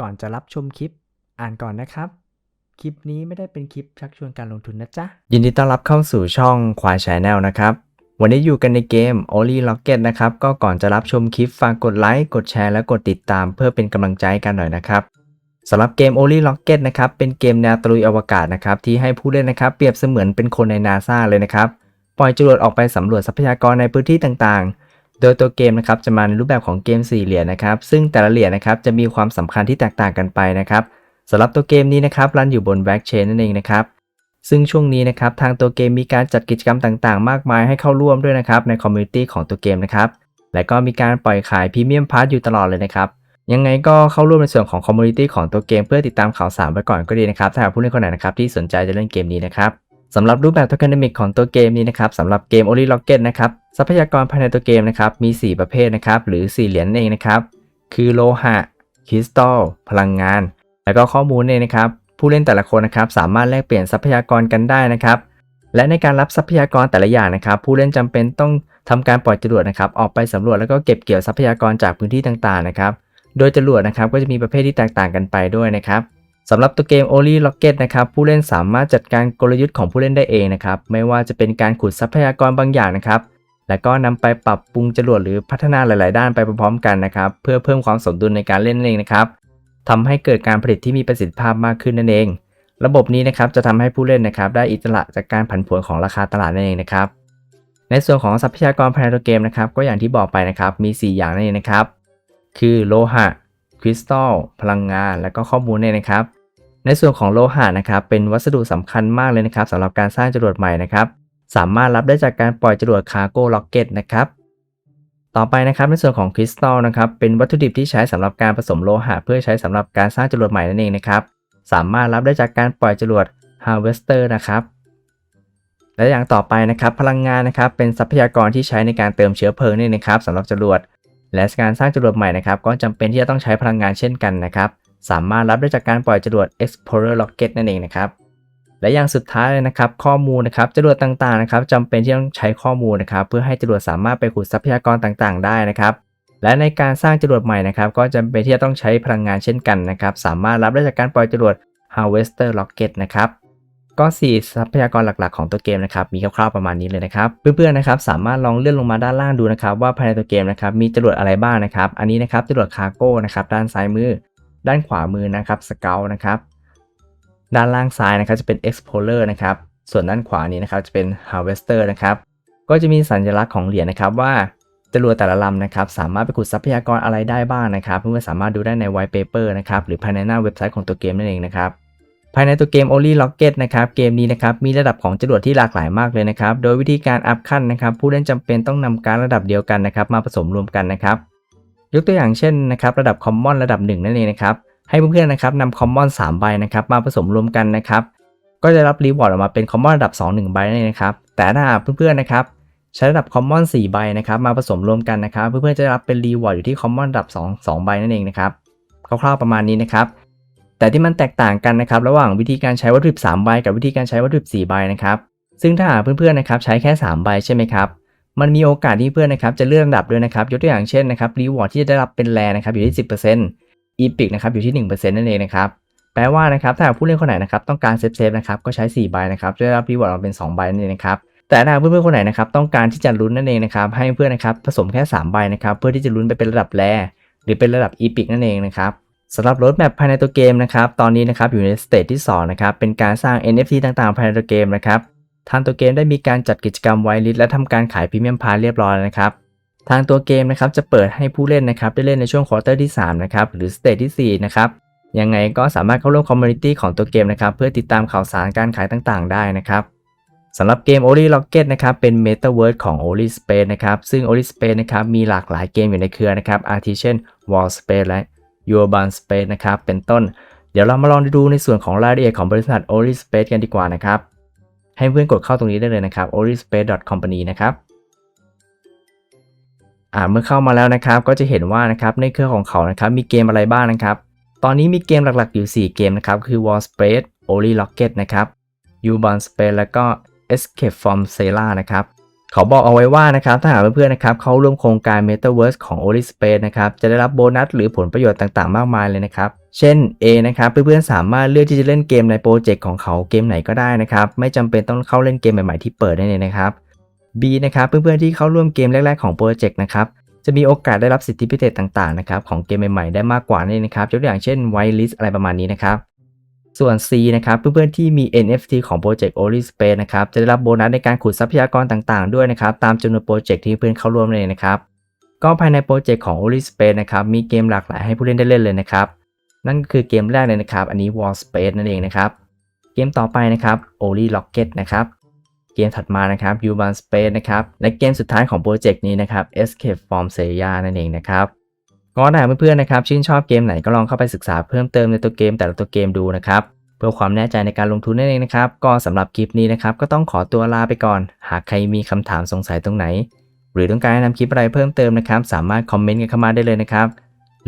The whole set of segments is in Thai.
ก่อนจะรับชมคลิป อ่านก่อนนะครับ คลิปนี้ไม่ได้เป็นคลิปชักชวนการลงทุนนะจ๊ะ ยินดีต้อนรับเข้าสู่ช่องควายชแนลนะครับ วันนี้อยู่กันในเกม o l y Rocket นะครับ ก็ก่อนจะรับชมคลิปฝากกดไลค์ กดแชร์ และกดติดตามเพื่อเป็นกำลังใจกันหน่อยนะครับสำหรับเกม o l y Rocket นะครับ เป็นเกมแนวตะลุยอวกาศนะครับ ที่ให้ผู้เล่นนะครับ เปรียบเสมือนเป็นคนในนาซาเลยนะครับ ปล่อยจรวดออกไปสำรวจทรัพยากรในพื้นที่ต่างๆ โดยตัวเกมนะครับจะมาในรูปแบบของเกมสี่เหรียญนะครับ ซึ่งแต่ละเหรียญนะครับจะมีความสำคัญที่แตกต่างกันไปนะครับสำหรับตัวเกมนี้นะครับรันอยู่บนแบ็กเชนนั่นเองนะครับซึ่งช่วงนี้นะครับทางตัวเกมมีการจัดกิจกรรมต่างๆ มากมายให้เข้าร่วมด้วยนะครับในคอมมูนิตี้ของตัวเกมนะครับและก็มีการปล่อยขายพรีเมียมพาร์ทอยู่ตลอดเลยนะครับยังไงก็เข้าร่วมในส่วนของคอมมูนิตี้ของตัวเกมเพื่อติดตามข่าวสารไว้ก่อนก็ดีนะครับถ้าผู้เล่นคนไหนนะครับที่สนใจจะเล่นเกมนี้นะครับ สำหรับรูปแบบโทเคนมิกของตัวเกมนี้นะครับสำหรับเกม o l y Rocket นะครับทรัพยากรภายในตัวเกมนะครับมี 4 ประเภทนะครับหรือ 4 เหรียญเองนะครับคือโลหะคริสตัลพลังงาน แล้วก็ข้อมูลเนี่ยนะครับ ผู้เล่นแต่ละคนนะครับสามารถแลกเปลี่ยนทรัพยากรกันได้นะครับและในการรับทรัพยากรแต่ละอย่างนะครับ ผู้เล่นจำเป็นต้องทำการปล่อยจรวดนะครับ ออกไปสำรวจแล้วก็เก็บเกี่ยวทรัพยากรจากพื้นที่ต่างๆนะครับ โดยจรวดนะครับก็จะมีประเภทที่แตกต่างกันไปด้วยนะครับ สำหรับตัวเกม o l y Rocket นะครับผู้เล่นสามารถจัดการกลยุทธ์ของผู้เล่นได้เองนะครับไม่ว่าจะเป็นการขุดทรัพยากรบางอย่างนะครับและก็นำไปปรับปรุงจรวดหรือพัฒนาหลาย ๆ ด้านไปพร้อมๆกันนะครับเพื่อเพิ่มความสมดุลในการเล่นนั่นเองนะครับทำให้เกิดการผลิตที่มีประสิทธิภาพมากขึ้นนั่นเอง ระบบนี้นะครับจะทำให้ผู้เล่นนะครับได้อิสระจากการผันผวนของราคาตลาดนั่นเองนะครับในส่วนของทรัพยากรภายในตัวเกมนะครับก็อย่างที่บอกไปนะครับมี 4 อย่างนั่นเองนะครับคือโลหะคริสตัลพลังงาน และก็ข้อมูลเนี่ยนะครับ ในส่วนของโลหะนะครับเป็นวัสดุสำคัญมากเลยนะครับสำหรับการสร้างจรวดใหม่นะครับ สามารถรับได้จากการปล่อยจรวดคาร์โก้ล็อกเก็ตนะครับต่อไปนะครับในส่วนของคริสตัลนะครับเป็นวัตถุดิบที่ใช้สำหรับการผสมโลหะเพื่อใช้สำหรับการสร้างจรวดใหม่นั่นเองนะครับสามารถรับได้จากการปล่อยจรวด Harvester นะครับและอย่างต่อไปนะครับพลังงานนะครับเป็นทรัพยากรที่ใช้ในการเติมเชื้อเพลิงนี่นะครับสำหรับจรวด และการสร้างจรวดใหม่นะครับก็จำเป็นที่จะต้องใช้พลังงานเช่นกันนะครับ สามารถรับได้จากการปล่อยจรวด Explorer Rocket นั่นเองนะครับ และอย่างสุดท้ายเลยนะครับ ข้อมูลนะครับจรวดต่างๆนะครับจำเป็นที่ต้องใช้ข้อมูลนะครับ เพื่อให้จรวดสามารถไปขุดทรัพยากรต่างๆ ได้นะครับ และในการสร้างจรวดใหม่นะครับ ก็จำเป็นที่จะต้องใช้พลังงานเช่นกันนะครับ สามารถรับได้จากการปล่อยจรวด Harvester Rocket นะครับก็ 4 ทรัพยากรหลัก ๆ ของตัวเกมนะครับ มีคร่าวๆประมาณนี้เลยนะครับ เพื่อนๆนะครับสามารถลองเลื่อนลงมาด้านล่างดูนะครับ ว่าภายในตัวเกมนะครับมีจรวดอะไรบ้างนะครับ อันนี้นะครับจรวดคาร์โก้นะครับด้านซ้ายมือ ด้านขวามือนะครับสเกลนะครับ ด้านล่างซ้ายนะครับจะเป็น Explorer นะครับ ส่วนด้านขวานี้นะครับจะเป็น Harvester นะครับ ก็จะมีสัญลักษณ์ของเหรียญนะครับว่าจรวดแต่ละลำนะครับสามารถไปขุดทรัพยากรอะไรได้บ้างนะครับเพื่อนๆสามารถดูได้ใน white paper นะครับหรือภายในหน้าเว็บไซต์ของตัวเกมนั่นเองนะครับภายในตัวเกม o l y Rocket นะครับเกมนี้นะครับมีระดับของจรวดที่หลากหลายมากเลยนะครับโดยวิธีการอัพขั้นนะครับผู้เล่นจำเป็นต้องนำการระดับเดียวกันนะครับมาผสมรวมกันนะครับ ยกตัวอย่างเช่นนะครับระดับ Common ระดับ 1 นั่นเองนะครับให้เพื่อนๆนะครับนำ Common 3ใบนะครับมาผสมรวมกันนะครับก็จะรับรีวอร์ดออกมาเป็น Common ระดับ 2 1ใบนั่นเองนะครับแต่ถ้าเพื่อนๆนะครับใช้ระดับ Common 4ใบนะครับมาผสมรวมกันนะครับเพื่อนๆจะรับเป็นรีวอร์ดอยู่ที่ Common ระดับ 2 2 ใบนั่นเองนะครับคร่าวๆประมาณนี้นะครับแต่ที่มันแตกต่างกันนะครับระหว่างวิธีการใช้วัตถุดิบ3ใบกับวิธีการใช้วัตถุดิบ4ใบนะครับซึ่งถ้าหากเพื่อนๆนะครับใช้แค่ 3 ใบใช่ไหมครับ มันมีโอกาสที่เพื่อนนะครับจะเลื่อนระดับด้วยนะครับยกตัวอย่างเช่นนะครับรีวอร์ดที่จะได้รับเป็นแรนะครับอยู่ที่ 10% e p i c นะครับอยู่ที่ 1%นั่นเองนะครับแปลว่านะครับถ้าผู้เล่นคนไหนนะครับต้องการเซฟเซฟนะครับก็ใช้4ใบนะครับจะได้รับรีวอร์ดมาเป็น2ใบนั่นเองนะครับแต่ถ้าเพื่อนๆคนไหนนะครับต้องการที่จะลุ้นนั่นเองนะครับให้เพื่อนนะครับผสมแค่3ใบนะครับเพื่อที่จะลุ้นไปเป็นระดับแรหรือเป็นระดับ e p i c นั่นเองนะครับสำหรับรถแมพภายในตัวเกมนะครับตอนนี้นะครับอยู่ในสเตจที่2นะครับเป็นการสร้าง NFT ต่างๆ ภายในตัวเกมนะครับ ทางตัวเกมได้มีการจัดกิจกรรมไวลิสและทำการขายพรีเมียมพาร์เรียบร้อยแล้วนะครับทางตัวเกมนะครับจะเปิดให้ผู้เล่นนะครับได้เล่นในช่วงควอเตอร์ที่3นะครับหรือสเตจที่4นะครับยังไงก็สามารถเข้าร่วมคอมมูนิตี้ของตัวเกมนะครับเพื่อติดตามข่าวสารการขายต่างๆ ได้นะครับสำหรับเกม o l y Rocket นะครับเป็น Metaverse ของ o l y Space นะครับซึ่ง o l y Space นะครับมีหลากหลายเกมอยู่ในเครือนะครับอาทิเช่น Wall Space และ Urban Space นะครับเป็นต้น เดี๋ยวเรามาลองดูในส่วนของรายละเอียดของบริษัท o l y Space กันดีกว่านะครับ ให้เพื่อนกดเข้าตรงนี้ได้เลยนะครับ o l y space company นะครับอ่าเมื่อเข้ามาแล้วนะครับ ก็จะเห็นว่านะครับในเครือของเขานะครับมีเกมอะไรบ้างนะครับ ตอนนี้มีเกมหลักๆอยู่ 4 เกมนะครับ คือ Wall Space o l y Rocket นะครับ Urban Space แล้วก็ Escape from s e l a นะครับเขาบอกเอาไว้ว่านะครับถ้าหากเพื่อนๆนะครับเขาร่วมโครงการ Metaverse ของ o l y Space นะครับจะได้รับโบนัสหรือผลประโยชน์ต่างๆ มากมายเลยนะครับ เช่น A นะครับเพื่อนๆสามารถเลือกที่จะเล่นเกมในโปรเจกต์ของเขาเกมไหนก็ได้นะครับ ไม่จำเป็นต้องเข้าเล่นเกมใหม่ๆที่เปิดได้เลยนะครับ B นะครับเพื่อนๆที่เข้าร่วมเกมแรกๆของโปรเจกต์นะครับจะมีโอกาสได้รับสิทธิพิเศษต่างๆนะครับของเกมใหม่ๆได้มากกว่านี่นะครับยกตัวอย่างเช่น whitelist อะไรประมาณนี้นะครับ ส่วน C นะครับเพื่อนๆที่มี NFT ของโปรเจกต์ Only Space นะครับจะได้รับโบนัสในการขุดทรัพยากรต่างๆ ด้วยนะครับตามจำนวนโปรเจกต์ที่เพื่อนเข้าร่วมเลยนะครับก็ภายในโปรเจกต์ของ Only Space นะครับมีเกมหลากหลายให้ผู้เล่นได้เล่นเลยนะครับ นั่นคือเกมแรกเลยนะครับ อันนี้ Wall Space นั่นเองนะครับ เกมต่อไปนะครับ Only Rocket นะครับ เกมถัดมานะครับ Urban Space นะครับ และเกมสุดท้ายของโปรเจกต์นี้นะครับ Escape from Seiya นั่นเองนะครับก็ถ้าเพื่อนๆนะครับชื่นชอบเกมไหนก็ลองเข้าไปศึกษาเพิ่มเติมในตัวเกมแต่ละตัวเกมดูนะครับเพื่อความแน่ใจในการลงทุนนั่นเองนะครับ ก็สำหรับคลิปนี้นะครับ ก็ต้องขอตัวลาไปก่อน หากใครมีคำถามสงสัยตรงไหน หรือต้องการให้นำคลิปอะไรเพิ่มเติมนะครับ สามารถคอมเมนต์กันเข้ามาได้เลยนะครับ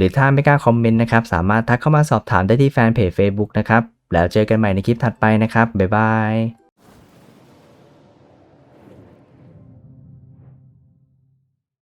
หรือถ้าไม่กล้าคอมเมนต์นะครับ สามารถทักเข้ามาสอบถามได้ที่แฟนเพจ Facebook นะครับ แล้วเจอกันใหม่ในคลิปถัดไปนะครับ บ๊ายบาย